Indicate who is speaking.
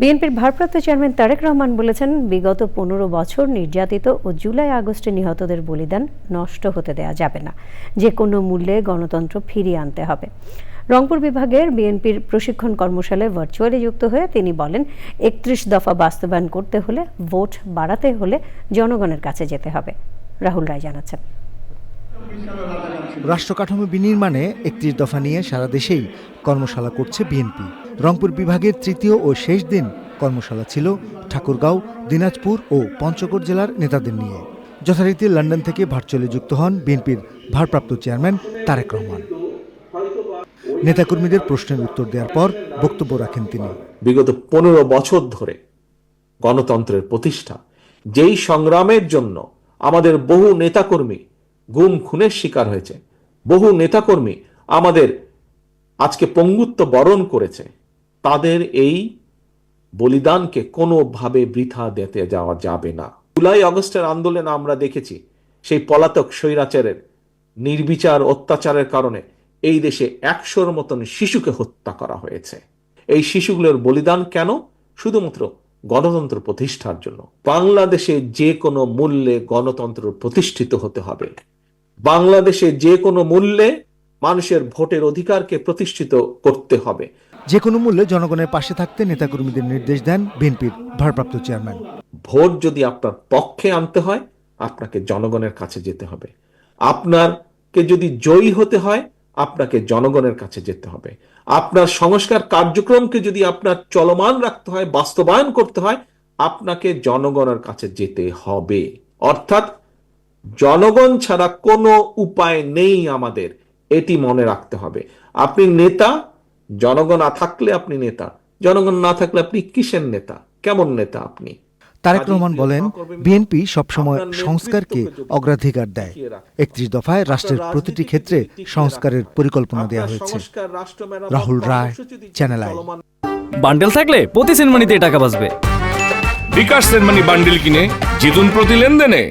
Speaker 1: বিএনপির ভারপ্রাপ্ত চেয়ারম্যান তারেক রহমান বলেছেন, বিগত পনেরো বছর নির্যাতিত ও জুলাই আগস্টে নিহতদের বলিদান নষ্ট হতে দেয়া যাবে না। যে কোনো মূল্যে গণতন্ত্র ফিরিয়ে আনতে হবে। রংপুর বিভাগের বিএনপির প্রশিক্ষণ কর্মশালায় ভার্চুয়ালি যুক্ত হয়ে তিনি বলেন, একত্রিশ দফা বাস্তবায়ন করতে হলে, ভোট বাড়াতে হলে জনগণের কাছে যেতে হবে। রাহুল রায় জানাচ্ছেন।
Speaker 2: রাষ্ট্রকাঠামো বিনির্মাণে একত্রিশ দফা নিয়ে সারা দেশেই কর্মশালা করছে বিএনপি। রংপুর বিভাগের তৃতীয় ও শেষ দিন কর্মশালা ছিল ঠাকুরগাঁও, দিনাজপুর ও পঞ্চগড় জেলার নেতাদের নিয়ে। যথারীতি লন্ডন থেকে ভার্চুয়ালি যুক্ত হন বিএনপির ভারপ্রাপ্ত চেয়ারম্যান তারেক রহমান। নেতাকর্মীদের প্রশ্নের উত্তর দেওয়ার পর বক্তব্য রাখেন তিনি।
Speaker 3: বিগত পনেরো বছর ধরে গণতন্ত্রের প্রতিষ্ঠা, যেই সংগ্রামের জন্য আমাদের বহু নেতাকর্মী গুম, খুনের শিকার হয়েছে। বহু নেতাকর্মী আমাদের আজকে পঙ্গুত্ব বরণ করেছে। তাদের এই বলিদানকে কোনোভাবে বৃথা দিতে যাওয়া যাবে না। জুলাই অগস্টের আন্দোলনে আমরা দেখেছি, সেই পলাতক স্বৈরাচারের নির্বিচার অত্যাচারের কারণে এই দেশে একশোর মতন শিশুকে হত্যা করা হয়েছে। এই শিশুগুলোর বলিদান কেন? শুধুমাত্র গণতন্ত্র প্রতিষ্ঠার জন্য। বাংলাদেশে যে কোনো মূল্যে গণতন্ত্র প্রতিষ্ঠিত হতে হবে। বাংলাদেশে যে কোনো মূল্যে মানুষের ভোটের অধিকারকে প্রতিষ্ঠিত করতে হবে।
Speaker 2: যে কোনো মূল্যে জনগণের পাশে থাকতে নেতাকর্মীদের নির্দেশ দেন বিএনপির ভারপ্রাপ্ত চেয়ারম্যান।
Speaker 3: ভোট যদি আপনার পক্ষে আনতে হয় আপনাকে জনগণের কাছে যেতে হবে। আপনারকে যদি জয়ী হতে হয় আপনাকে জনগণের কাছে যেতে হবে। আপনার সংস্কার কার্যক্রমকে যদি আপনার চলমান রাখতে হয় বাস্তবায়ন করতে হয় আপনাকে জনগণের কাছে যেতে হবে। অর্থাৎ জনগণ ছাড়া কোনো উপায় নেই আমাদের। এটি মনে রাখতে হবে। আপনি নেতা জনগণ না থাকলে আপনি নেতা। জনগণ না থাকলে আপনি কিসের নেতা? কেমন নেতা আপনি?
Speaker 2: তারেক রহমান বলেন বিএনপি সবসময় সংস্কারকে অগ্রাধিকার দেয়। একত্রিশ দফায় রাষ্ট্রের প্রতিটি ক্ষেত্রে সংস্কারের পরিকল্পনা দেওয়া হয়েছে। Rahul Roy, channel I.
Speaker 4: Bundle থাকলে প্রতি সেনমানিতে টাকা বাঁচবে।
Speaker 5: বিকাশ সেনমানি বান্ডিল কিনে জিতুন প্রতি লেনদেনে।